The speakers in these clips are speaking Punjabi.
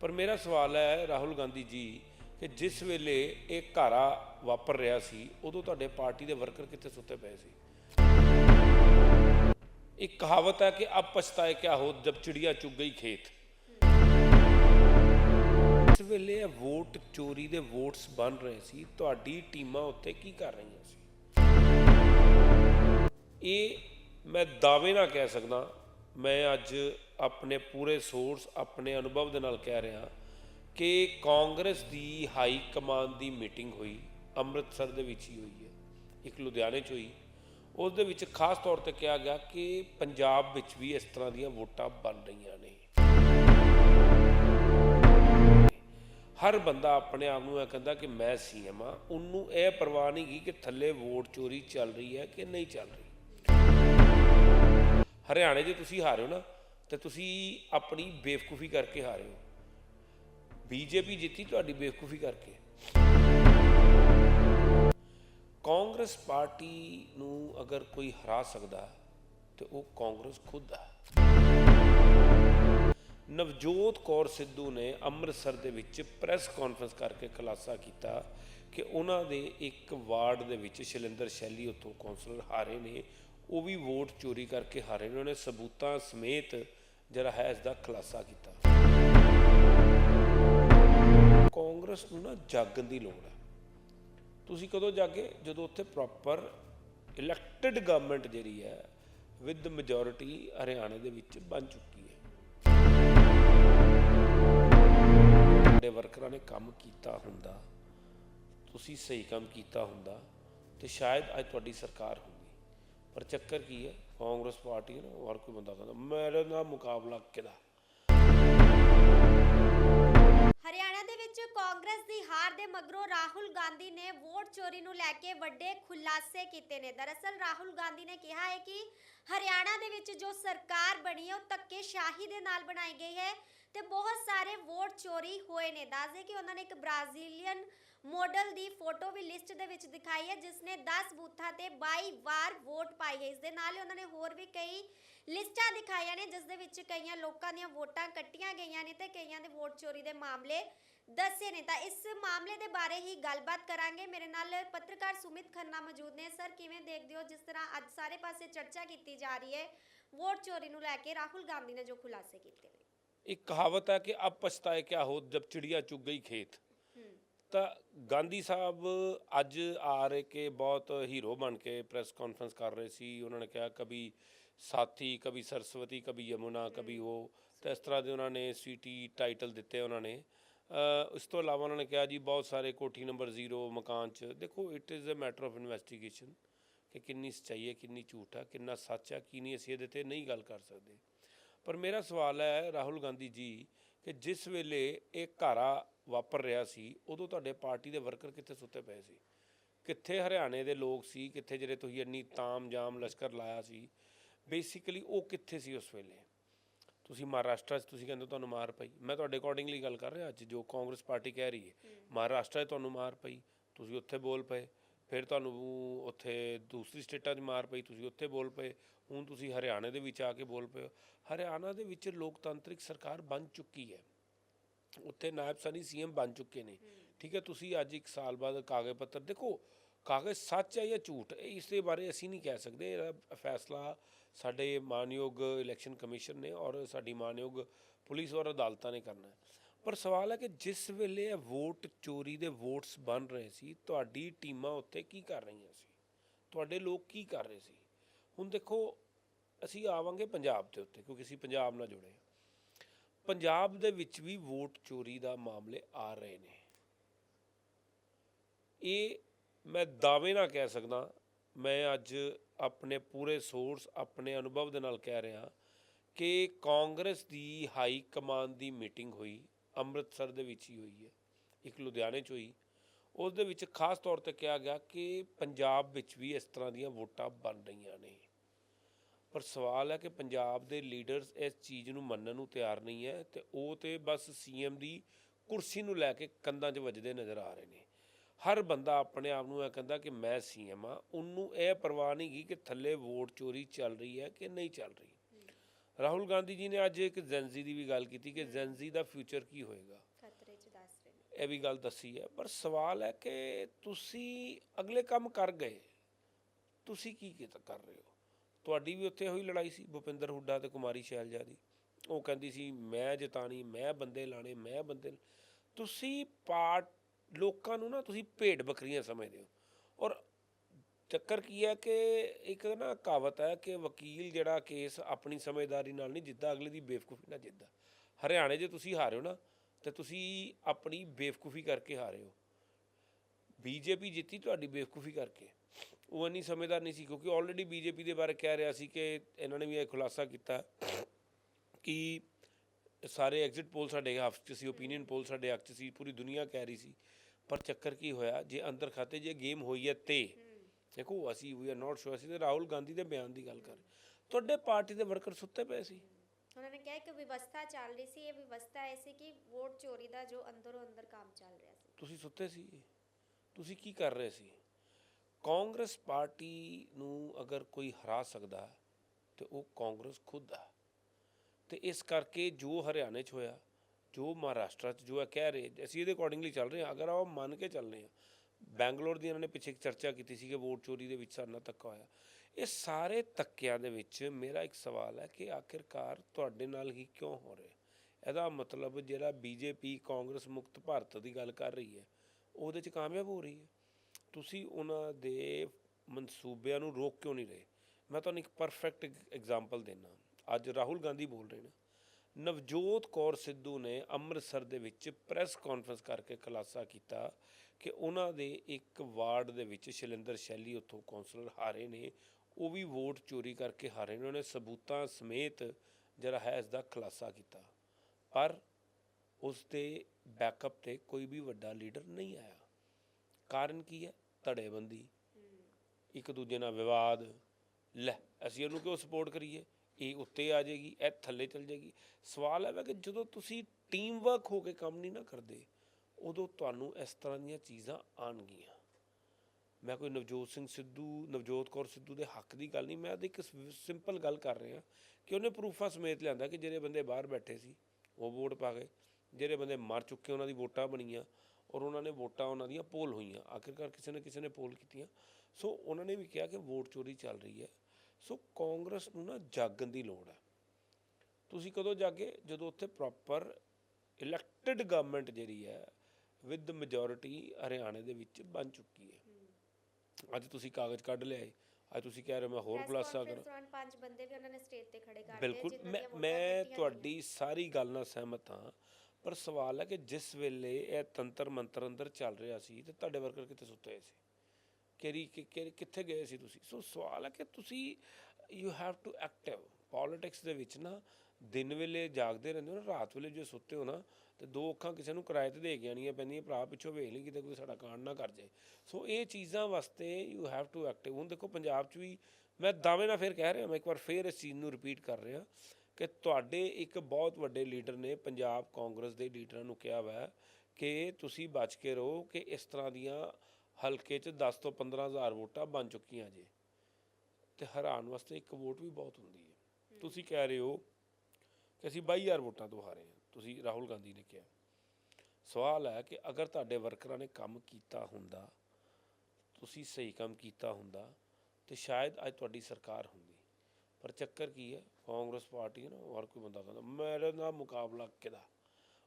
ਪਰ ਮੇਰਾ ਸਵਾਲ ਹੈ ਰਾਹੁਲ ਗਾਂਧੀ ਜੀ ਕਿ ਜਿਸ ਵੇਲੇ ਇਹ ਘਾਰਾ ਵਾਪਰ ਰਿਹਾ ਸੀ, ਉਦੋਂ ਤੁਹਾਡੇ ਪਾਰਟੀ ਦੇ ਵਰਕਰ ਕਿੱਥੇ ਸੁੱਤੇ ਪਏ ਸੀ? ਇੱਕ ਕਹਾਵਤ ਹੈ ਕਿ ਅਬ ਪਛਤਾਏ ਕਿਆ ਹੋ ਜਬ ਚਿੜੀਆ ਚੁੱਗ ਗਈ ਖੇਤ। ਇਸ ਵੇਲੇ ਇਹ ਵੋਟ, ਚੋਰੀ ਦੇ ਵੋਟਸ ਬਣ ਰਹੇ ਸੀ, ਤੁਹਾਡੀ ਟੀਮਾਂ ਉੱਤੇ ਕੀ ਕਰ ਰਹੀਆਂ ਸੀ? ਇਹ ਮੈਂ ਦਾਅਵੇ ਨਾਲ ਕਹਿ ਸਕਦਾ, ਮੈਂ ਅੱਜ ਆਪਣੇ ਪੂਰੇ ਸੋਰਸ ਆਪਣੇ ਅਨੁਭਵ ਦੇ ਨਾਲ ਕਹਿ ਰਿਹਾ ਕਿ ਕਾਂਗਰਸ ਦੀ ਹਾਈ ਕਮਾਂਡ ਦੀ ਮੀਟਿੰਗ ਹੋਈ, ਅੰਮ੍ਰਿਤਸਰ ਦੇ ਵਿੱਚ ਹੀ ਹੋਈ ਹੈ, ਇੱਕ ਲੁਧਿਆਣੇ 'ਚ ਹੋਈ। ਉਸ ਦੇ ਵਿੱਚ ਖਾਸ ਤੌਰ ਤੇ ਕਿਹਾ ਗਿਆ ਕਿ ਪੰਜਾਬ ਵਿੱਚ ਵੀ ਇਸ ਤਰ੍ਹਾਂ ਦੀਆਂ ਵੋਟਾਂ ਬਣ ਰਹੀਆਂ ਨੇ। ਹਰ ਬੰਦਾ ਆਪਣੇ ਆਪ ਨੂੰ ਇਹ ਕਹਿੰਦਾ ਕਿ ਮੈਂ ਸੀਐਮ ਆ ਉਹਨੂੰ ਇਹ ਪਰਵਾਹ ਨਹੀਂ ਗਈ ਕਿ ਥੱਲੇ ਵੋਟ ਚੋਰੀ ਚੱਲ ਰਹੀ ਹੈ ਕਿ ਨਹੀਂ ਚੱਲ ਰਹੀ। ਹਰਿਆਣੇ 'ਚ ਤੁਸੀਂ ਹਾਰੇ ਹੋ ਨਾ ਤੇ ਤੁਸੀਂ ਆਪਣੀ ਬੇਵਕੂਫੀ ਕਰਕੇ ਹਾਰੇ ਹੋ। ਬੀਜੇਪੀ ਜਿੱਤੀ, ਤੁਹਾਡੀ ਬੇਵਕੂਫੀ ਕਰਕੇ। ਕਾਂਗਰਸ ਪਾਰਟੀ ਨੂੰ ਅਗਰ ਕੋਈ ਹਰਾ ਸਕਦਾ, ਤੇ ਉਹ ਕਾਂਗਰਸ ਖੁਦ ਹੈ ਨਵਜੋਤ ਕੌਰ ਸਿੱਧੂ ਨੇ ਅੰਮ੍ਰਿਤਸਰ ਦੇ ਵਿੱਚ ਪ੍ਰੈਸ ਕਾਨਫਰੰਸ ਕਰਕੇ ਖੁਲਾਸਾ ਕੀਤਾ ਕਿ ਉਹਨਾਂ ਦੇ ਇੱਕ ਵਾਰਡ ਦੇ ਵਿੱਚ ਸ਼ੈਲਿੰਦਰ ਸ਼ੈਲੀ ਉੱਥੋਂ ਕੌਂਸਲਰ ਹਾਰੇ ਨੇ, ਉਹ ਵੀ ਵੋਟ ਚੋਰੀ ਕਰਕੇ ਹਾਰੇ ਨੇ। ਉਹਨੇ ਸਬੂਤਾਂ ਸਮੇਤ ਜਿਹੜਾ ਹੈ ਇਸ ਦਾ ਖੁਲਾਸਾ ਕੀਤਾ। ਕਾਂਗਰਸ ਨੂੰ ਨਾ ਜਾਗਣ ਦੀ ਲੋੜ ਹੈ। ਤੁਸੀਂ ਕਦੋਂ ਜਾਗੇ? ਜਦੋਂ ਉੱਥੇ ਪ੍ਰੋਪਰ ਇਲੈਕਟਿਡ ਗਵਰਨਮੈਂਟ ਜਿਹੜੀ ਹੈ ਵਿਦ ਮੈਜੋਰਿਟੀ ਹਰਿਆਣੇ ਦੇ ਵਿੱਚ ਬਣ ਚੁੱਕੀ ਹੈ। ਸਾਡੇ ਵਰਕਰਾਂ ਨੇ ਕੰਮ ਕੀਤਾ ਹੁੰਦਾ, ਤੁਸੀਂ ਸਹੀ ਕੰਮ ਕੀਤਾ ਹੁੰਦਾ, ਤੇ ਸ਼ਾਇਦ ਅੱਜ ਤੁਹਾਡੀ ਸਰਕਾਰ ਹੁੰਦੀ ਪਰ ਚੱਕਰ ਕੀ ਹੈ? ਕਾਂਗਰਸ ਪਾਰਟੀ ਹੈ ਨਾ, ਉਹ ਹਰ ਕੋਈ ਬੰਦਾ ਕਹਿੰਦਾ, ਮੇਰੇ ਨਾਲ ਮੁਕਾਬਲਾ ਕਿਹਦਾ? ਹਰਿਆਣਾ ਦੇ ਵਿੱਚ ਕਾਂਗਰਸ ਦੀ ਹਾਰ ਦੇ ਮਗਰੋਂ ਰਾਹੁਲ ਗਾਂਧੀ ਨੇ ਵੋਟ ਚੋਰੀ ਨੂੰ ਲੈ ਕੇ ਵੱਡੇ ਖੁਲਾਸੇ ਕੀਤੇ ਨੇ। ਦਰਅਸਲ ਰਾਹੁਲ ਗਾਂਧੀ ਨੇ ਕਿਹਾ ਹੈ ਕਿ ਹਰਿਆਣਾ ਦੇ ਵਿੱਚ ਜੋ ਸਰਕਾਰ ਬਣੀ ਹੈ, ਉਹ ਧੱਕੇਸ਼ਾਹੀ ਦੇ ਨਾਲ ਬਣਾਈ ਗਈ ਹੈ ਤੇ ਬਹੁਤ ਸਾਰੇ ਵੋਟ ਚੋਰੀ ਹੋਏ ਨੇ। ਦੱਸਦੇ ਕਿ ਉਹਨਾਂ ਨੇ ਇੱਕ ਬ੍ਰਾਜ਼ੀਲੀਅਨ ਮਾਡਲ ਦੀ ਫੋਟੋ ਵੀ ਲਿਸਟ ਦੇ ਵਿੱਚ ਦਿਖਾਈ ਹੈ, ਜਿਸ ਨੇ 10 ਬੂਥਾਂ ਤੇ 22 ਵਾਰ ਵੋਟ ਪਾਈ ਹੈ। ਇਸ ਦੇ ਨਾਲ ਹੀ ਉਹਨਾਂ ਨੇ ਹੋਰ ਵੀ ਕਈ ਲਿਸਟਾਂ ਦਿਖਾਈਆਂ ਨੇ, ਜਿਸ ਦੇ ਵਿੱਚ ਕਈਆਂ ਲੋਕਾਂ ਦੀਆਂ ਵੋਟਾਂ ਕੱਟੀਆਂ ਗਈਆਂ ਨੇ ਤੇ ਕਈਆਂ ਦੇ ਵੋਟ ਚੋਰੀ ਦੇ ਮਾਮਲੇ ਦੱਸੇ ਨੇ। ਤਾਂ ਇਸ ਮਾਮਲੇ ਦੇ ਬਾਰੇ ਹੀ ਗੱਲਬਾਤ ਕਰਾਂਗੇ। ਮੇਰੇ ਨਾਲ ਪੱਤਰਕਾਰ ਸੁਮਿਤ ਖੰਨਾ ਮੌਜੂਦ ਨੇ। ਸਰ, ਕਿਵੇਂ ਦੇਖਦੇ ਹੋ ਜਿਸ ਤਰ੍ਹਾਂ ਅੱਜ ਸਾਰੇ ਪਾਸੇ ਚਰਚਾ ਕੀਤੀ ਜਾ ਰਹੀ ਹੈ ਵੋਟ ਚੋਰੀ ਨੂੰ ਲੈ ਕੇ? ਰਾਹੁਲ ਗਾਂਧੀ ਨੇ ਜੋ ਖੁਲਾਸੇ ਕੀਤੇ ਨੇ। ਇੱਕ ਕਹਾਵਤ ਹੈ ਕਿ ਅਬ ਪਛਤਾਏ ਕਿਆ ਹੋ ਜਬ ਚਿੜੀਆ ਚੁਗ ਗਈ ਖੇਤ। ਤਾਂ ਗਾਂਧੀ ਸਾਹਿਬ ਅੱਜ ਆ ਰਹੇ ਕਿ ਬਹੁਤ ਹੀਰੋ ਬਣ ਕੇ ਪ੍ਰੈਸ ਕਾਨਫਰੰਸ ਕਰ ਰਹੇ ਸੀ। ਉਹਨਾਂ ਨੇ ਕਿਹਾ ਕਭੀ ਸਾਥੀ ਕਭੀ ਸਰਸਵਤੀ ਕਭੀ ਯਮੁਨਾ ਕਭੀ ਉਹ। ਤਾਂ ਇਸ ਤਰ੍ਹਾਂ ਦੇ ਉਹਨਾਂ ਨੇ ਸੀਟੀ ਟਾਈਟਲ ਦਿੱਤੇ ਉਹਨਾਂ ਨੇ। ਉਸ ਤੋਂ ਇਲਾਵਾ ਉਹਨਾਂ ਨੇ ਕਿਹਾ ਜੀ ਬਹੁਤ ਸਾਰੇ ਕੋਠੀ ਨੰਬਰ 0 ਮਕਾਨ 'ਚ ਦੇਖੋ it is a matter of investigation ਕਿ ਕਿੰਨੀ ਸੱਚਾਈ ਹੈ ਕਿੰਨੀ ਝੂਠ ਹੈ ਕਿੰਨਾ ਸੱਚ ਹੈ ਕੀ ਨਹੀਂ ਅਸੀਂ ਇਹਦੇ ਤੇ ਨਹੀਂ ਗੱਲ ਕਰ ਸਕਦੇ। ਪਰ ਮੇਰਾ ਸਵਾਲ ਹੈ ਰਾਹੁਲ ਗਾਂਧੀ ਜੀ ਕਿ ਜਿਸ ਵੇਲੇ ਇਹ ਘਾਰਾ ਵਾਪਰ ਰਿਹਾ ਸੀ ਉਦੋਂ ਤੁਹਾਡੇ ਪਾਰਟੀ ਦੇ ਵਰਕਰ ਕਿੱਥੇ ਸੁੱਤੇ ਪਏ ਸੀ? ਕਿੱਥੇ ਹਰਿਆਣੇ ਦੇ ਲੋਕ ਸੀ? ਕਿੱਥੇ ਜਿਹੜੇ ਤੁਸੀਂ ਇੰਨੀ ਤਾਮ ਜਾਮ ਲਸ਼ਕਰ ਲਾਇਆ ਸੀ? ਬੇਸਿਕਲੀ ਉਹ ਕਿੱਥੇ ਸੀ ਉਸ ਵੇਲੇ? ਤੁਸੀਂ ਮਹਾਰਾਸ਼ਟਰ 'ਚ ਤੁਸੀਂ ਕਹਿੰਦੇ ਤੁਹਾਨੂੰ ਮਾਰ ਪਈ। ਮੈਂ ਤੁਹਾਡੇ ਅਕੋਰਡਿੰਗਲੀ ਗੱਲ ਕਰ ਰਿਹਾ ਅੱਜ ਜੋ ਕਾਂਗਰਸ ਪਾਰਟੀ ਕਹਿ ਰਹੀ ਹੈ। ਮਹਾਰਾਸ਼ਟਰ 'ਚ ਤੁਹਾਨੂੰ ਮਾਰ ਪਈ ਤੁਸੀਂ ਉੱਥੇ ਬੋਲ ਪਏ। ਫਿਰ ਤੁਹਾਨੂੰ ਉੱਥੇ ਦੂਸਰੀ ਸਟੇਟਾਂ 'ਚ ਮਾਰ ਪਈ ਤੁਸੀਂ ਉੱਥੇ ਬੋਲ ਪਏ। ਹੁਣ ਤੁਸੀਂ ਹਰਿਆਣੇ ਦੇ ਵਿੱਚ ਆ ਕੇ ਬੋਲ ਪਏ ਹਰਿਆਣਾ ਦੇ ਵਿੱਚ ਲੋਕਤੰਤਰਿਕ ਸਰਕਾਰ ਬਣ ਚੁੱਕੀ ਹੈ। ਉੱਥੇ ਨਾਇਬ ਸਾਨੀ ਸੀਐਮ ਬਣ ਚੁੱਕੇ ਨੇ। ਠੀਕ ਹੈ, ਤੁਸੀਂ ਅੱਜ ਇੱਕ ਸਾਲ ਬਾਅਦ ਕਾਗਜ਼ ਪੱਤਰ ਦੇਖੋ, ਕਾਗਜ਼ ਸੱਚ ਹੈ ਜਾਂ ਝੂਠ ਇਸ ਦੇ ਬਾਰੇ ਅਸੀਂ ਨਹੀਂ ਕਹਿ ਸਕਦੇ। ਇਹਦਾ ਫੈਸਲਾ ਸਾਡੇ ਮਾਨਯੋਗ ਇਲੈਕਸ਼ਨ ਕਮਿਸ਼ਨ ਨੇ ਔਰ ਸਾਡੀ ਮਾਨਯੋਗ ਪੁਲਿਸ ਔਰ ਅਦਾਲਤਾਂ ਨੇ ਕਰਨਾ ਹੈ। ਪਰ ਸਵਾਲ ਹੈ ਕਿ ਜਿਸ ਵੇਲੇ ਇਹ ਵੋਟ ਚੋਰੀ ਦੇ ਵੋਟਸ ਬਣ ਰਹੇ ਸੀ, ਤੁਹਾਡੀ ਟੀਮਾਂ ਉੱਥੇ ਕੀ ਕਰ ਰਹੀਆਂ ਸੀ? ਤੁਹਾਡੇ ਲੋਕ ਕੀ ਕਰ ਰਹੇ ਸੀ? ਹੁਣ ਦੇਖੋ, ਅਸੀਂ ਆਵਾਂਗੇ ਪੰਜਾਬ ਦੇ ਉੱਤੇ, ਕਿਉਂਕਿ ਅਸੀਂ ਪੰਜਾਬ ਨਾਲ ਜੁੜੇ ਹਾਂ। ਪੰਜਾਬ ਦੇ ਵਿੱਚ ਵੀ ਵੋਟ ਚੋਰੀ ਦਾ ਮਾਮਲੇ ਆ ਰਹੇ ਨੇ। ਇਹ ਮੈਂ ਦਾਅਵੇ ਨਾਲ ਕਹਿ ਸਕਦਾ। ਮੈਂ ਅੱਜ ਆਪਣੇ ਪੂਰੇ ਸੋਰਸ, ਆਪਣੇ ਅਨੁਭਵ ਦੇ ਨਾਲ ਕਹਿ ਰਿਹਾ ਕਿ ਕਾਂਗਰਸ ਦੀ ਹਾਈ ਕਮਾਂਡ ਦੀ ਮੀਟਿੰਗ ਹੋਈ, ਅੰਮ੍ਰਿਤਸਰ ਦੇ ਵਿੱਚ ਹੀ ਹੋਈ ਹੈ, ਇੱਕ ਲੁਧਿਆਣੇ 'ਚ ਹੋਈ। ਉਸ ਦੇ ਵਿੱਚ ਖਾਸ ਤੌਰ ਤੇ ਕਿਹਾ ਗਿਆ ਕਿ ਪੰਜਾਬ ਵਿੱਚ ਵੀ ਇਸ ਤਰ੍ਹਾਂ ਦੀਆਂ ਵੋਟਾਂ ਬਣ ਰਹੀਆਂ ਨੇ। ਪਰ ਸਵਾਲ ਹੈ ਕਿ ਪੰਜਾਬ ਦੇ ਲੀਡਰਸ ਇਸ ਚੀਜ਼ ਨੂੰ ਮੰਨਣ ਨੂੰ ਤਿਆਰ ਨਹੀਂ ਹੈ ਤੇ ਉਹ ਤੇ ਬਸ ਸੀਐਮ ਦੀ ਕੁਰਸੀ ਨੂੰ ਲੈ ਕੇ ਕੰਧਾਂ 'ਚ ਵੱਜਦੇ ਨਜ਼ਰ ਆ ਰਹੇ ਨੇ। ਹਰ ਬੰਦਾ ਆਪਣੇ ਆਪ ਨੂੰ ਇਹ ਕਹਿੰਦਾ ਕਿ ਮੈਂ ਸੀਐਮ ਆ ਉਹਨੂੰ ਇਹ ਪਰਵਾਹ ਨਹੀਂ ਗੀ ਕਿ ਥੱਲੇ ਵੋਟ ਚੋਰੀ ਚੱਲ ਰਹੀ ਹੈ ਕਿ ਨਹੀਂ ਚੱਲ ਰਹੀ। ਰਾਹੁਲ ਗਾਂਧੀ ਜੀ ਨੇ ਅੱਜ ਇੱਕ ਜੈਨਜ਼ੀ ਦੀ ਵੀ ਗੱਲ ਕੀਤੀ ਕਿ ਜੈਨਜ਼ੀ ਦਾ ਫਿਊਚਰ ਕੀ ਹੋਏਗਾ। ਖਤਰੇ 'ਚ ਦੱਸ ਰਹੇ ਨੇ। ਇਹ ਵੀ ਗੱਲ ਦੱਸੀ ਹੈ। ਪਰ ਸਵਾਲ ਹੈ ਕਿ ਤੁਸੀਂ ਅਗਲੇ ਕੰਮ ਕਰ ਗਏ ਤੁਸੀਂ ਕੀ ਕੀਤਾ ਕਰ ਰਹੇ ਹੋ? ਤੁਹਾਡੀ ਵੀ ਉੱਥੇ ਹੋਈ ਲੜਾਈ ਸੀ, ਭੁਪਿੰਦਰ ਹੁੱਡਾ ਤੇ ਕੁਮਾਰੀ ਸ਼ੈਲਜਾ ਦੀ। ਉਹ ਕਹਿੰਦੀ ਸੀ, ਮੈਂ ਜਿਤਾਣੀ, ਮੈਂ ਬੰਦੇ ਲਾਣੇ, ਮੈਂ ਬੰਦੇ ਤੁਸੀਂ ਪਾਰਟ, ਲੋਕਾਂ ਨੂੰ ਨਾ ਤੁਸੀਂ ਭੇਡ ਬੱਕਰੀਆਂ ਸਮਝਦੇ ਹੋ। ਔਰ ਚੱਕਰ ਕੀ ਹੈ ਕਿ ਇੱਕ ਨਾ ਕਹਾਵਤ ਹੈ ਕਿ ਵਕੀਲ ਜਿਹੜਾ ਕੇਸ ਆਪਣੀ ਸਮਝਦਾਰੀ ਨਾਲ ਨਹੀਂ ਜਿੱਦਾਂ ਅਗਲੇ ਦੀ ਬੇਵਕੂਫੀ ਨਾਲ ਜਿੱਦਾਂ ਹਰਿਆਣੇ 'ਚ ਤੁਸੀਂ ਹਾਰੇ ਹੋ ਨਾ, ਤੇ ਤੁਸੀਂ ਆਪਣੀ ਬੇਵਕੂਫੀ ਕਰਕੇ ਹਾਰੇ ਹੋ ਬੀਜੇਪੀ ਜਿੱਤੀ, ਤੁਹਾਡੀ ਬੇਵਕੂਫੀ ਕਰਕੇ। ਉਹ ਇੰਨੀ ਸਮਝਦਾਰ ਨਹੀਂ ਸੀ ਕਿਉਂਕਿ ਆਲਰੇਡੀ ਬੀਜੇਪੀ ਦੇ ਬਾਰੇ ਕਹਿ ਰਿਹਾ ਸੀ ਕਿ ਇਹਨਾਂ ਨੇ ਵੀ ਇਹ ਖੁਲਾਸਾ ਕੀਤਾ ਕਿ ਸਾਰੇ ਐਗਜ਼ਿਟ ਪੋਲ ਸਾਡੇ ਹੱਥ 'ਚ ਸੀ ਓਪੀਨੀਅਨ ਪੋਲ ਸਾਡੇ ਹੱਥ 'ਚ ਸੀ ਪੂਰੀ ਦੁਨੀਆ ਕਹਿ ਰਹੀ ਸੀ। ਪਰ ਚੱਕਰ ਕੀ ਹੋਇਆ ਜੇ ਅੰਦਰ ਖਾਤੇ ਜੇ ਗੇਮ ਹੋਈ ਹੈ ਤੇ ਦੇਖੋ ਅਸੀਂ ਵੀ ਆਰ ਨਾਟ ਸ਼ੋਰ ਅਸੀਂ ਤੇ ਰਾਹੁਲ ਗਾਂਧੀ ਦੇ ਬਿਆਨ ਦੀ ਗੱਲ ਕਰ। ਤੁਹਾਡੇ ਪਾਰਟੀ ਦੇ ਵਰਕਰ ਸੁੱਤੇ ਪਏ ਸੀ। ਉਹਨਾਂ ਨੇ ਕਿਹਾ ਕਿ ਵਿਵਸਥਾ ਚੱਲ ਰਹੀ ਸੀ ਇਹ ਵਿਵਸਥਾ ਐਸੀ ਕਿ ਵੋਟ ਚੋਰੀ ਦਾ ਜੋ ਅੰਦਰੋਂ ਅੰਦਰ ਕੰਮ ਚੱਲ ਰਿਹਾ ਸੀ। ਤੁਸੀਂ ਸੁੱਤੇ ਸੀ। ਤੁਸੀਂ ਕੀ ਕਰ ਰਹੇ ਸੀ? ਕਾਂਗਰਸ ਪਾਰਟੀ ਨੂੰ ਅਗਰ ਕੋਈ ਹਰਾ ਸਕਦਾ ਹੈ, ਤੇ ਉਹ ਕਾਂਗਰਸ ਖੁਦ ਹੈ। ਤੇ ਇਸ ਕਰਕੇ ਜੋ ਹਰਿਆਣੇ 'ਚ ਹੋਇਆ ਜੋ ਮਹਾਰਾਸ਼ਟਰ 'ਚ ਜੋ ਹੈ ਕਹਿ ਰਹੇ ਅਸੀਂ ਇਹਦੇ ਅਕੋਰਡਿੰਗਲੀ ਚੱਲ ਰਹੇ ਹਾਂ। ਅਗਰ ਉਹ ਮੰਨ ਕੇ ਚੱਲ ਰਹੇ ਹਾਂ ਬੈਂਗਲੌਰ ਦੀ ਇਹਨਾਂ ਨੇ ਪਿੱਛੇ ਇੱਕ ਚਰਚਾ ਕੀਤੀ ਸੀ ਕਿ ਵੋਟ ਚੋਰੀ ਦੇ ਵਿੱਚ ਸਾਡਾ ਨਾਲ ਧੱਕਾ ਹੋਇਆ। ਇਹ ਸਾਰੇ ਧੱਕਿਆਂ ਦੇ ਵਿੱਚ ਮੇਰਾ ਇੱਕ ਸਵਾਲ ਹੈ ਕਿ ਆਖਿਰਕਾਰ ਤੁਹਾਡੇ ਨਾਲ ਹੀ ਕਿਉਂ ਹੋ ਰਿਹਾ? ਇਹਦਾ ਮਤਲਬ ਜਿਹੜਾ ਬੀਜੇਪੀ ਕਾਂਗਰਸ ਮੁਕਤ ਭਾਰਤ ਦੀ ਗੱਲ ਕਰ ਰਹੀ ਹੈ ਉਹਦੇ 'ਚ ਕਾਮਯਾਬ ਹੋ ਰਹੀ ਹੈ? ਤੁਸੀਂ ਉਹਨਾਂ ਦੇ ਮਨਸੂਬਿਆਂ ਨੂੰ ਰੋਕ ਕਿਉਂ ਨਹੀਂ ਰਹੇ? ਮੈਂ ਤੁਹਾਨੂੰ ਇੱਕ ਪਰਫੈਕਟ ਐਗਜ਼ਾਮਪਲ ਦੇਣਾ ਅੱਜ ਰਾਹੁਲ ਗਾਂਧੀ ਬੋਲ ਰਹੇ ਨੇ। ਨਵਜੋਤ ਕੌਰ ਸਿੱਧੂ ਨੇ ਅੰਮ੍ਰਿਤਸਰ ਦੇ ਵਿੱਚ ਪ੍ਰੈਸ ਕਾਨਫਰੰਸ ਕਰਕੇ ਖੁਲਾਸਾ ਕੀਤਾ ਕਿ ਉਹਨਾਂ ਦੇ ਇੱਕ ਵਾਰਡ ਦੇ ਵਿੱਚ ਸ਼ੈਲਿੰਦਰ ਸ਼ੈਲੀ ਉੱਥੋਂ ਕੌਂਸਲਰ ਹਾਰੇ ਨੇ। ਉਹ ਵੀ ਵੋਟ ਚੋਰੀ ਕਰਕੇ ਹਾਰੇ ਨੇ। ਉਹਨੇ ਸਬੂਤਾਂ ਸਮੇਤ ਜਿਹੜਾ ਹੈ ਇਸ ਦਾ ਖੁਲਾਸਾ ਕੀਤਾ। ਪਰ ਉਸ ਦੇ ਬੈਕਅਪ ਤੇ ਕੋਈ ਵੀ ਵੱਡਾ ਲੀਡਰ ਨਹੀਂ ਆਇਆ। ਕਾਰਨ ਕੀ ਹੈ? ਧੜੇਬੰਦੀ, ਇੱਕ ਦੂਜੇ ਨਾਲ ਵਿਵਾਦ। ਲੈ, ਅਸੀਂ ਇਹਨੂੰ ਕਿਉਂ ਸਪੋਰਟ ਕਰੀਏ? ਇਹ ਉੱਤੇ ਆ ਜਾਏਗੀ, ਇਹ ਥੱਲੇ ਚਲ ਜਾਏਗੀ। ਸਵਾਲ ਹੈ ਕਿ ਜਦੋਂ ਤੁਸੀਂ ਟੀਮ ਵਰਕ ਹੋ ਕੇ ਕੰਮ ਨਹੀਂ ਨਾ ਕਰਦੇ, ਉਦੋਂ ਤੁਹਾਨੂੰ ਇਸ ਤਰ੍ਹਾਂ ਦੀਆਂ ਚੀਜ਼ਾਂ ਆਣਗੀਆਂ ਮੈਂ ਕੋਈ ਨਵਜੋਤ ਸਿੰਘ ਸਿੱਧੂ, ਨਵਜੋਤ ਕੌਰ ਸਿੱਧੂ ਦੇ ਹੱਕ ਦੀ ਗੱਲ ਨਹੀਂ, ਮੈਂ ਤਾਂ ਇੱਕ ਸਿੰਪਲ ਗੱਲ ਕਰ ਰਿਹਾ ਕਿ ਉਹਨੇ ਪ੍ਰੂਫਾਂ ਸਮੇਤ ਲਿਆਂਦਾ ਕਿ ਜਿਹੜੇ ਬੰਦੇ ਬਾਹਰ ਬੈਠੇ ਸੀ, ਉਹ ਵੋਟ ਪਾ ਗਏ। ਜਿਹੜੇ ਬੰਦੇ ਮਰ ਚੁੱਕੇ, ਉਹਨਾਂ ਦੀ ਵੋਟਾਂ ਬਣੀਆਂ। ਔਰ ਉਹਨਾਂ ਨੇ ਵੋਟਾਂ ਉਹਨਾਂ ਦੀਆਂ ਪੋਲ ਹੋਈਆਂ ਆਖਿਰਕਾਰ ਕਿਸੇ ਨੇ ਕਿਸੇ ਨੇ ਪੋਲ ਕੀਤੀਆਂ। ਸੋ ਉਹਨਾਂ ਨੇ ਵੀ ਕਿਹਾ ਕਿ ਵੋਟ ਚੋਰੀ ਚੱਲ ਰਹੀ ਹੈ। ਸੋ ਕਾਂਗਰਸ ਨੂੰ ਨਾ ਜਾਗਣ ਦੀ ਲੋੜ ਹੈ। ਤੁਸੀਂ ਕਦੋਂ ਜਾਗੇ? ਜਦੋਂ ਉੱਥੇ ਪ੍ਰੋਪਰ ਇਲੈਕਟਿਡ ਗਵਰਨਮੈਂਟ ਜਿਹੜੀ ਹੈ ਵਿਦ ਮੈਜੋਰਿਟੀ ਹਰਿਆਣੇ ਦੇ ਵਿੱਚ ਬਣ ਚੁੱਕੀ ਹੈ। ਅੱਜ ਤੁਸੀਂ ਕਾਗਜ਼ ਕੱਢ ਲਿਆਏ ਅੱਜ ਤੁਸੀਂ ਕਹਿ ਰਹੇ ਮੈਂ ਹੋਰ ਖੁਲਾਸਾ ਕਰਾਂ। ਦੌਰਾਨ ਪੰਜ ਬੰਦੇ ਵੀ ਉਹਨਾਂ ਨੇ ਸਟੇਜ ਤੇ ਖੜੇ ਕਰ ਬਿਲਕੁਲ ਮੈਂ। ਤੁਹਾਡੀ ਸਾਰੀ ਗੱਲ ਨਾਲ ਸਹਿਮਤ ਹਾਂ। ਪਰ ਸਵਾਲ ਹੈ ਕਿ ਜਿਸ ਵੇਲੇ ਇਹ ਤੰਤਰ ਮੰਤਰ ਅੰਦਰ ਚੱਲ ਰਿਹਾ ਸੀ ਤੇ ਤੁਹਾਡੇ ਵਰਕਰ ਕਿੱਥੇ ਸੁੱਤੇ ਹੋਏ ਸੀ? ਕਿਹੜੀ ਕਿ- ਕਿੱਥੇ ਗਏ ਸੀ ਤੁਸੀਂ? ਸੋ ਸਵਾਲ ਹੈ ਕਿ ਤੁਸੀਂ you have to active politics ਦੇ ਵਿੱਚ ਨਾ ਦਿਨ ਵੇਲੇ ਜਾਗਦੇ ਰਹਿੰਦੇ ਹੋ ਨਾ, ਰਾਤ ਵੇਲੇ ਜੇ ਸੁੱਤੇ ਹੋ ਨਾ, ਤੇ ਦੋ ਅੱਖਾਂ ਕਿਸੇ ਨੂੰ ਕਿਰਾਏ ਤੇ ਦੇ ਕੇ ਆਣੀਆਂ ਪੈਂਦੀਆਂ, ਭਰਾ ਪਿੱਛੋਂ ਵੇਖ ਲਈ ਕਿਤੇ ਕੋਈ ਸਾਡਾ ਕਾਂਡ ਨਾ ਕਰ ਜਾਏ। ਸੋ ਇਹ ਚੀਜ਼ਾਂ ਵਾਸਤੇ ਯੂ ਹੈਵ ਟੂ ਐਕਟਿਵ ਹੁਣ ਦੇਖੋ, ਪੰਜਾਬ 'ਚ ਵੀ ਮੈਂ ਦਾਅਵੇ ਨਾਲ ਫੇਰ ਕਹਿ ਰਿਹਾ, ਮੈਂ ਇੱਕ ਵਾਰ ਫੇਰ ਇਸ ਚੀਜ਼ ਨੂੰ ਰਿਪੀਟ ਕਰ ਰਿਹਾ। ਕਿ ਤੁਹਾਡੇ ਇੱਕ ਬਹੁਤ ਵੱਡੇ ਲੀਡਰ ਨੇ ਪੰਜਾਬ ਕਾਂਗਰਸ ਦੇ ਲੀਡਰਾਂ ਨੂੰ ਕਿਹਾ ਵਾ ਕਿ ਤੁਸੀਂ ਬਚ ਕੇ ਰਹੋ ਕਿ ਇਸ ਤਰ੍ਹਾਂ ਦੀਆਂ ਹਲਕੇ 'ਚ 10 ਤੋਂ 15000 ਵੋਟਾਂ ਬਣ ਚੁੱਕੀਆਂ ਜੇ। ਤੇ ਹਰਾਨ ਵਾਸਤੇ ਇੱਕ ਵੋਟ ਵੀ ਬਹੁਤ ਹੁੰਦੀ ਹੈ। ਤੁਸੀਂ ਕਹਿ ਰਹੇ ਹੋ ਕਿ ਅਸੀਂ 22000 ਵੋਟਾਂ ਤੋਂ ਹਾਰੇ ਹਾਂ। ਤੁਸੀਂ ਰਾਹੁਲ ਗਾਂਧੀ ਨੇ ਕਿਹਾ। ਸਵਾਲ ਹੈ ਕਿ ਅਗਰ ਤੁਹਾਡੇ ਵਰਕਰਾਂ ਨੇ ਕੰਮ ਕੀਤਾ ਹੁੰਦਾ ਤੁਸੀਂ ਸਹੀ ਕੰਮ ਕੀਤਾ ਹੁੰਦਾ ਤੇ ਸ਼ਾਇਦ ਅੱਜ ਤੁਹਾਡੀ ਸਰਕਾਰ ਹੁੰਦੀ। ਪਰ ਚੱਕਰ ਕੀ ਹੈ? ਕਾਂਗਰਸ ਪਾਰਟੀ ਹੈ ਨਾ ਹਰ ਕੋਈ ਬੰਦਾ ਕਹਿੰਦਾ, ਮੇਰੇ ਨਾਲ ਮੁਕਾਬਲਾ ਕਿਹਦਾ?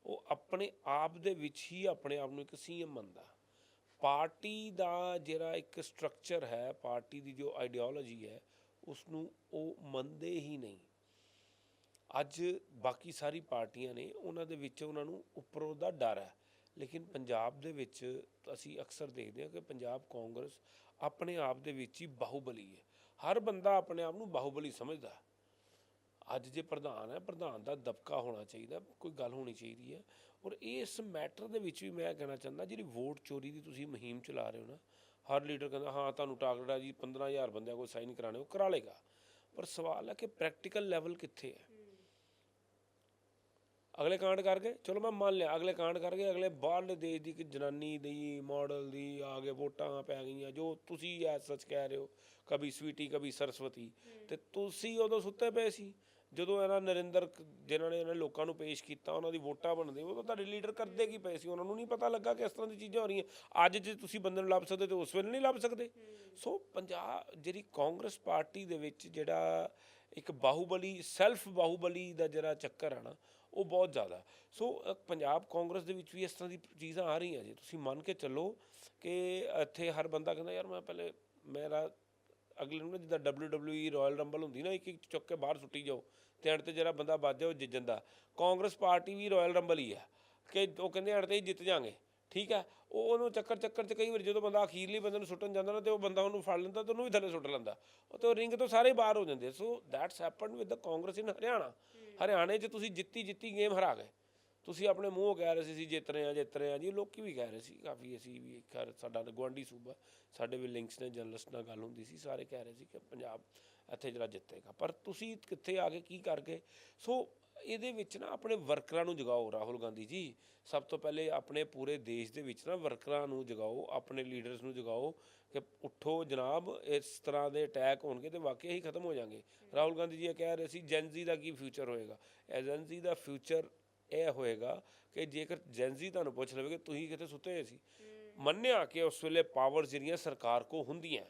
ਉਹ ਆਪਣੇ ਆਪ ਦੇ ਵਿੱਚ ਹੀ ਆਪਣੇ ਆਪ ਨੂੰ ਇੱਕ ਸੀਐਮ ਮੰਨਦਾ। ਪਾਰਟੀ ਦਾ ਜਿਹੜਾ ਇੱਕ ਸਟਰਕਚਰ ਹੈ, ਪਾਰਟੀ ਦੀ ਜੋ ਆਈਡੀਓਲੋਜੀ ਹੈ ਉਸ ਨੂੰ ਉਹ ਮੰਨਦੇ ਹੀ ਨਹੀਂ। ਅੱਜ ਬਾਕੀ ਸਾਰੀ ਪਾਰਟੀਆਂ ਨੇ, ਉਹਨਾਂ ਦੇ ਵਿੱਚ ਉਹਨਾਂ ਨੂੰ ਉੱਪਰੋਂ ਦਾ ਡਰ ਹੈ। ਲੇਕਿਨ ਪੰਜਾਬ ਦੇ ਵਿੱਚ ਅਸੀਂ ਅਕਸਰ ਦੇਖਦੇ ਹਾਂ ਕਿ ਪੰਜਾਬ ਕਾਂਗਰਸ ਆਪਣੇ ਆਪ ਦੇ ਵਿੱਚ ਹੀ ਬਾਹੂਬਲੀ ਹੈ। ਹਰ ਬੰਦਾ ਆਪਣੇ ਆਪ ਨੂੰ ਬਾਹੂਬਲੀ ਸਮਝਦਾ। ਅੱਜ ਜੇ ਪ੍ਰਧਾਨ ਹੈ, ਪ੍ਰਧਾਨ ਦਾ ਦਬਕਾ ਹੋਣਾ ਚਾਹੀਦਾ, ਕੋਈ ਗੱਲ ਹੋਣੀ ਚਾਹੀਦੀ ਹੈ। ਔਰ ਇਸ ਮੈਟਰ ਦੇ ਵਿੱਚ ਵੀ ਮੈਂ ਕਹਿਣਾ ਚਾਹੁੰਦਾ, ਜਿਹੜੀ ਵੋਟ ਚੋਰੀ ਦੀ ਤੁਸੀਂ ਮੁਹਿੰਮ ਚਲਾ ਰਹੇ ਹੋ ਨਾ, ਹਰ ਲੀਡਰ ਕਹਿੰਦਾ, ਹਾਂ, ਤੁਹਾਨੂੰ ਟਾਰਗੇਟ ਆ ਜੀ 15000 ਬੰਦਿਆਂ ਕੋਲ ਸਾਈਨ ਕਰਾਣੇ ਉਹ ਕਰਾ ਲੇਗਾ ਪਰ ਸਵਾਲ ਹੈ ਕਿ ਪ੍ਰੈਕਟੀਕਲ ਲੈਵਲ ਕਿੱਥੇ ਹੈ? ਅਗਲੇ ਕਾਂਡ ਕਰ ਗਏ, ਚਲੋ ਮੈਂ ਮੰਨ ਲਿਆ, ਅਗਲੇ ਕਾਂਡ ਕਰ ਗਏ, ਅਗਲੇ ਬਾਹਰਲੇ ਦੇਸ਼ ਦੀ ਇੱਕ ਜਨਾਨੀ ਦੀ ਮਾਡਲ ਦੀ, ਆ ਕੇ ਵੋਟਾਂ ਪੈ ਗਈਆਂ, ਜੋ ਤੁਸੀਂ ਐ ਸੱਚ ਕਹਿ ਰਹੇ ਹੋ, ਕਭੀ ਸਵੀਟੀ ਕਭੀ ਸਰਸਵਤੀ, ਤੇ ਤੁਸੀਂ ਉਦੋਂ ਸੁੱਤੇ ਪਏ ਸੀ। ਜਦੋਂ ਇਹਨਾਂ ਨਰਿੰਦਰ ਕ- ਜਿਨ੍ਹਾਂ ਨੇ ਇਹਨਾਂ ਲੋਕਾਂ ਨੂੰ ਪੇਸ਼ ਕੀਤਾ ਉਹਨਾਂ ਦੀ ਵੋਟਾਂ ਬਣਦੇ ਉਹ ਤਾਂ ਤੁਹਾਡੇ ਲੀਡਰ ਕਰਦੇ ਕੀ ਪਏ ਸੀ? ਉਹਨਾਂ ਨੂੰ ਨਹੀਂ ਪਤਾ ਲੱਗਾ ਕਿ ਇਸ ਤਰ੍ਹਾਂ ਦੀ ਚੀਜ਼ਾਂ ਹੋ ਰਹੀਆਂ। ਅੱਜ ਜੇ ਤੁਸੀਂ ਬੰਦੇ ਨੂੰ ਲੱਭ ਸਕਦੇ ਤੇ ਉਸ ਵੇਲੇ ਨਹੀਂ ਲੱਭ ਸਕਦੇ। ਸੋ ਪੰਜਾਬ ਜਿਹੜੀ ਕਾਂਗਰਸ ਪਾਰਟੀ ਦੇ ਵਿੱਚ ਜਿਹੜਾ ਇੱਕ ਬਾਹੂਬਲੀ ਸੈਲਫ ਬਾਹੂਬਲੀ ਦਾ ਜਿਹੜਾ ਚੱਕਰ ਆ ਨਾ ਉਹ ਬਹੁਤ ਜ਼ਿਆਦਾ। ਸੋ ਅ, ਪੰਜਾਬ ਕਾਂਗਰਸ ਦੇ ਵਿੱਚ ਵੀ ਇਸ ਤਰ੍ਹਾਂ ਦੀ ਚੀਜ਼ਾਂ ਆ ਰਹੀਆਂ ਜੇ। ਤੁਸੀਂ ਮੰਨ ਕੇ ਚੱਲੋ ਕਿ ਇੱਥੇ ਹਰ ਬੰਦਾ ਕਹਿੰਦਾ ਯਾਰ ਮੈਂ ਪਹਿਲੇ ਮੇਰਾ ਅਗਲੇ ਨੂੰ ਨਾ ਜਿੱਦਾਂ WWE ਰਾਇਲ ਰੰਬਲ ਹੁੰਦੀ ਨਾ ਇੱਕ ਇੱਕ ਚੁੱਕ ਕੇ ਬਾਹਰ ਸੁੱਟੀ ਜਾਓ ਤੇ ਐਂਡ ਤੇ ਜਿਹੜਾ ਬੰਦਾ ਵੱਜ ਜਾਓ ਜਿੱਤ ਜਾਂਦਾ ਕਾਂਗਰਸ ਪਾਰਟੀ ਵੀ ਰਾਇਲ ਰੰਬਲ ਹੀ ਆ ਕਿ ਉਹ ਕਹਿੰਦੇ ਐਂਡ ਤੇ ਹੀ ਜਿੱਤ ਜਾਾਂਗੇ ਠੀਕ ਹੈ ਉਹ ਉਹਨੂੰ ਚੱਕਰ ਚੱਕਰ ਚ ਕਈ ਵਾਰ ਜਦੋਂ ਬੰਦਾ ਅਖੀਰਲੀ ਬੰਦੇ ਨੂੰ ਸੁੱਟਣ ਜਾਂਦਾ ਨਾ ਤੇ ਉਹ ਬੰਦਾ ਉਹਨੂੰ ਫੜ ਲੈਂਦਾ ਤੇ ਉਹਨੂੰ ਵੀ ਥੱਲੇ ਸੁੱਟ ਲੈਂਦਾ। ਉਹ ਤੇ ਉਹ ਰਿੰਗ ਤੋਂ ਸਾਰੇ ਬਾਹਰ ਹੋ ਜਾਂਦੇ so that's happened with the Congress in Haryana ਹਰਿਆਣੇ 'ਚ ਤੁਸੀਂ ਜਿੱਤੀ ਜਿੱਤੀ ਗੇਮ ਹਰਾ ਗਏ। ਤੁਸੀਂ ਆਪਣੇ ਮੂੰਹੋਂ ਕਹਿ ਰਹੇ ਸੀ, ਅਸੀਂ ਜਿੱਤ ਰਹੇ ਹਾਂ, ਜਿੱਤ ਰਹੇ ਹਾਂ ਜੀ। ਲੋਕੀ ਵੀ ਕਹਿ ਰਹੇ ਸੀ, ਕਾਫੀ ਅਸੀਂ ਵੀ ਖੈਰ ਸਾਡਾ ਗਵਾਂਡੀ ਸੂਬਾ, ਸਾਡੇ ਵੀ ਲਿੰਕਸ ਨੇ ਜਰਨਲਿਸਟ ਨਾਲ ਗੱਲ ਹੁੰਦੀ ਸੀ, ਸਾਰੇ ਕਹਿ ਰਹੇ ਸੀ ਕਿ ਪੰਜਾਬ ਇੱਥੇ ਜਿਹੜਾ ਜਿੱਤੇਗਾ। ਪਰ ਤੁਸੀਂ ਕਿੱਥੇ ਆ ਕੇ ਕੀ ਕਰਕੇ ਸੋ ਇਹਦੇ ਵਿੱਚ ਨਾ ਆਪਣੇ ਵਰਕਰਾਂ ਨੂੰ ਜਗਾਓ, ਰਾਹੁਲ ਗਾਂਧੀ ਜੀ। ਸਭ ਤੋਂ ਪਹਿਲੇ ਆਪਣੇ ਪੂਰੇ ਦੇਸ਼ ਦੇ ਵਿੱਚ ਨਾ ਵਰਕਰਾਂ ਨੂੰ ਜਗਾਓ, ਆਪਣੇ ਲੀਡਰਸ ਨੂੰ ਜਗਾਓ ਕਿ ਉੱਠੋ ਜਨਾਬ, ਇਸ ਤਰ੍ਹਾਂ ਦੇ ਅਟੈਕ ਹੋਣਗੇ ਤੇ ਵਾਕਿਆ ਹੀ ਖਤਮ ਹੋ ਜਾਣਗੇ ਰਾਹੁਲ ਗਾਂਧੀ ਜੀ ਇਹ ਕਹਿ ਰਹੇ ਸੀ ਜੈਨਜ਼ੀ ਦਾ ਕੀ ਫਿਊਚਰ ਹੋਏਗਾ? ਏਜੰਸੀ ਦਾ ਫਿਊਚਰ ਇਹ ਹੋਏਗਾ ਕਿ ਜੇਕਰ ਜੈਨਜ਼ੀ ਤੁਹਾਨੂੰ ਪੁੱਛ ਲਵੇ ਕਿ ਤੁਸੀਂ ਕਿਤੇ ਸੁੱਤੇ ਹੋਏ ਸੀ? ਮੰਨਿਆ ਕਿ ਉਸ ਵੇਲੇ ਪਾਵਰ ਜਿਹੜੀਆਂ ਸਰਕਾਰ ਕੋ ਹੁੰਦੀਆਂ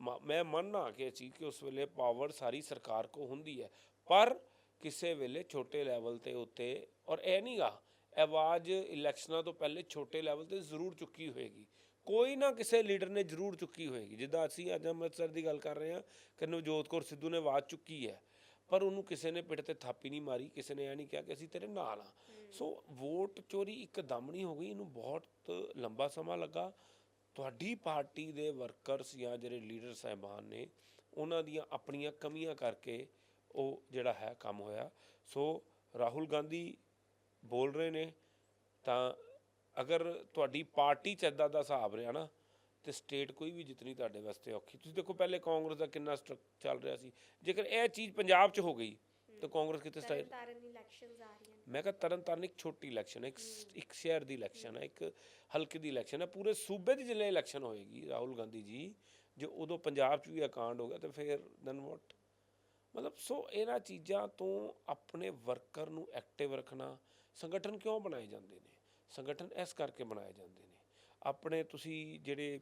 ਮ- ਮੈਂ ਮੰਨਣਾ ਕਿ ਸੀ ਕਿ ਉਸ ਵੇਲੇ ਪਾਵਰ ਸਾਰੀ ਸਰਕਾਰ ਕੋ ਹੁੰਦੀ ਹੈ। ਪਰ ਕਿਸੇ ਵੇਲੇ ਛੋਟੇ ਲੈਵਲ ਤੇ ਉੱਤੇ, ਔਰ ਇਹ ਨਹੀਂਗਾ ਆਵਾਜ਼ ਇਲੈਕਸ਼ਨਾਂ ਤੋਂ ਪਹਿਲੇ ਛੋਟੇ ਲੈਵਲ ਤੇ ਜ਼ਰੂਰ ਚੁੱਕੀ ਹੋਏਗੀ। ਕੋਈ ਨਾ ਕਿਸੇ ਲੀਡਰ ਨੇ ਜ਼ਰੂਰ ਚੁੱਕੀ ਹੋਏਗੀ। ਜਿੱਦਾਂ ਅਸੀਂ ਅੱਜ ਅੰਮ੍ਰਿਤਸਰ ਦੀ ਗੱਲ ਕਰ ਰਹੇ ਹਾਂ, ਕਿ ਨਵਜੋਤ ਕੌਰ ਸਿੱਧੂ ਨੇ ਆਵਾਜ਼ ਚੁੱਕੀ ਹੈ। ਪਰ ਉਹਨੂੰ ਕਿਸੇ ਨੇ ਪਿੱਠ ਤੇ ਥਾਪੀ ਨਹੀਂ ਮਾਰੀ ਕਿਸੇ ਨੇ ਇਹ ਨਹੀਂ ਕਿਹਾ ਕਿ ਅਸੀਂ ਤੇਰੇ ਨਾਲ ਆ ਸੋ ਵੋਟ ਚੋਰੀ ਇੱਕਦਮ ਨਹੀਂ ਹੋ ਗਈ ਇਹਨੂੰ ਬਹੁਤ ਲੰਬਾ ਸਮਾਂ ਲੱਗਾ। ਤੁਹਾਡੀ ਪਾਰਟੀ ਦੇ ਵਰਕਰਸ ਜਾਂ ਜਿਹੜੇ ਲੀਡਰ ਸਾਹਿਬਾਨ ਨੇ ਉਹਨਾਂ ਦੀਆਂ ਆਪਣੀਆਂ ਕਮੀਆਂ ਕਰਕੇ ਉਹ ਜਿਹੜਾ ਹੈ ਕੰਮ ਹੋਇਆ। ਸੋ ਰਾਹੁਲ ਗਾਂਧੀ ਬੋਲ ਰਹੇ ਨੇ ਤਾਂ ਅਗਰ ਤੁਹਾਡੀ ਪਾਰਟੀ ਚ ਇਦਾਂ ਦਾ ਹਿਸਾਬ ਰਿਹਾ ਨਾ ਤੇ ਸਟੇਟ ਕੋਈ ਵੀ ਜਿੱਤਣੀ ਤੁਹਾਡੇ ਵਾਸਤੇ ਔਖੀ। ਤੁਸੀਂ ਦੇਖੋ ਪਹਿਲੇ ਕਾਂਗਰਸ ਦਾ ਕਿੰਨਾ ਸਟਰਕ ਚੱਲ ਰਿਹਾ ਸੀ। ਜੇਕਰ ਇਹ ਚੀਜ਼ ਪੰਜਾਬ 'ਚ ਹੋ ਗਈ ਤਾਂ ਕਾਂਗਰਸ ਕਿਤੇ ਸਟਾਈਲ ਤਰਨਤਾਰਨ ਇਲੈਕਸ਼ਨਸ ਆ ਰਹੀਆਂ ਮੈਂ ਕਿਹਾ ਤਰਨ ਤਾਰਨ ਇੱਕ ਛੋਟੀ ਇਲੈਕਸ਼ਨ ਹੈ ਇੱਕ ਸ਼ਹਿਰ ਦੀ ਇਲੈਕਸ਼ਨ ਹੈ ਇੱਕ ਹਲਕੇ ਦੀ ਇਲੈਕਸ਼ਨ ਹੈ। ਪੂਰੇ ਸੂਬੇ ਦੀ ਜਿਲੇ ਇਲੈਕਸ਼ਨ ਹੋਏਗੀ ਰਾਹੁਲ ਗਾਂਧੀ ਜੀ ਜੇ ਉਦੋਂ ਪੰਜਾਬ 'ਚ ਵੀ ਇਹ ਕਾਂਡ ਹੋ ਗਿਆ ਤਾਂ ਫਿਰ ਦੈਨ ਵਾਟ ਮਤਲਬ ਸੋ ਇਹਨਾਂ ਚੀਜ਼ਾਂ ਤੋਂ ਆਪਣੇ ਵਰਕਰ ਨੂੰ ਐਕਟਿਵ ਰੱਖਣਾ ਸੰਗਠਨ ਕਿਉਂ ਬਣਾਏ ਜਾਂਦੇ ਨੇ? ਸੰਗਠਨ ਇਸ ਕਰਕੇ ਬਣਾਏ ਜਾਂਦੇ ਨੇ। ਆਪਣੇ ਤੁਸੀਂ ਜਿਹੜੇ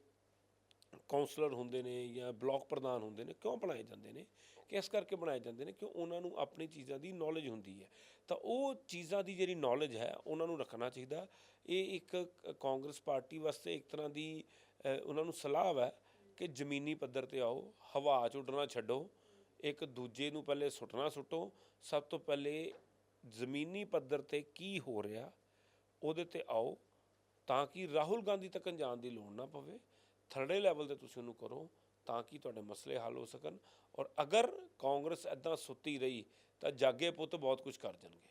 ਕਾਉਂਸਲਰ ਹੁੰਦੇ ਨੇ ਜਾਂ ਬਲਾਕ ਪ੍ਰਧਾਨ ਹੁੰਦੇ ਨੇ, ਕਿਉਂ ਬਣਾਏ ਜਾਂਦੇ ਨੇ? ਕਿ ਇਸ ਕਰਕੇ ਬਣਾਏ ਜਾਂਦੇ ਨੇ? ਕਿ ਉਹਨਾਂ ਨੂੰ ਆਪਣੀ ਚੀਜ਼ਾਂ ਦੀ ਨੌਲੇਜ ਹੁੰਦੀ ਹੈ? ਤਾਂ ਉਹ ਚੀਜ਼ਾਂ ਦੀ ਜਿਹੜੀ ਨੌਲੇਜ ਹੈ, ਉਹਨਾਂ ਨੂੰ ਰੱਖਣਾ ਚਾਹੀਦਾ। ਇਹ ਇੱਕ ਕਾਂਗਰਸ ਪਾਰਟੀ ਵਾਸਤੇ ਇੱਕ ਤਰ੍ਹਾਂ ਦੀ ਉਹਨਾਂ ਨੂੰ ਸਲਾਹ ਹੈ ਕਿ ਜ਼ਮੀਨੀ ਪੱਧਰ ਤੇ ਆਓ, ਹਵਾ 'ਚ ਉੱਡਣਾ ਛੱਡੋ, ਇੱਕ ਦੂਜੇ ਨੂੰ ਪਹਿਲੇ ਸੁੱਟਣਾ ਸੁੱਟੋ। ਸਭ ਤੋਂ ਪਹਿਲੇ ਜ਼ਮੀਨੀ ਪੱਧਰ ਤੇ ਕੀ ਹੋ ਰਿਹਾ, ਉਹਦੇ ਤੇ ਆਓ, ਤਾਂ ਕਿ ਰਾਹੁਲ ਗਾਂਧੀ ਤੱਕ ਜਾਣ ਦੀ ਲੋੜ ਨਾ ਪਵੇ। ਥਰੜੇ ਲੈਵਲ ਤੇ ਤੁਸੀਂ ਉਹਨੂੰ ਕਰੋ ਤਾਂ ਕਿ ਤੁਹਾਡੇ ਮਸਲੇ ਹੱਲ ਹੋ ਸਕਣ। ਔਰ ਅਗਰ ਕਾਂਗਰਸ ਐਦਾਂ ਸੁੱਤੀ ਰਹੀ ਤਾਂ ਜਾਗੇ ਪੁੱਤ ਬਹੁਤ ਕੁਝ ਕਰ ਜਾਣਗੇ।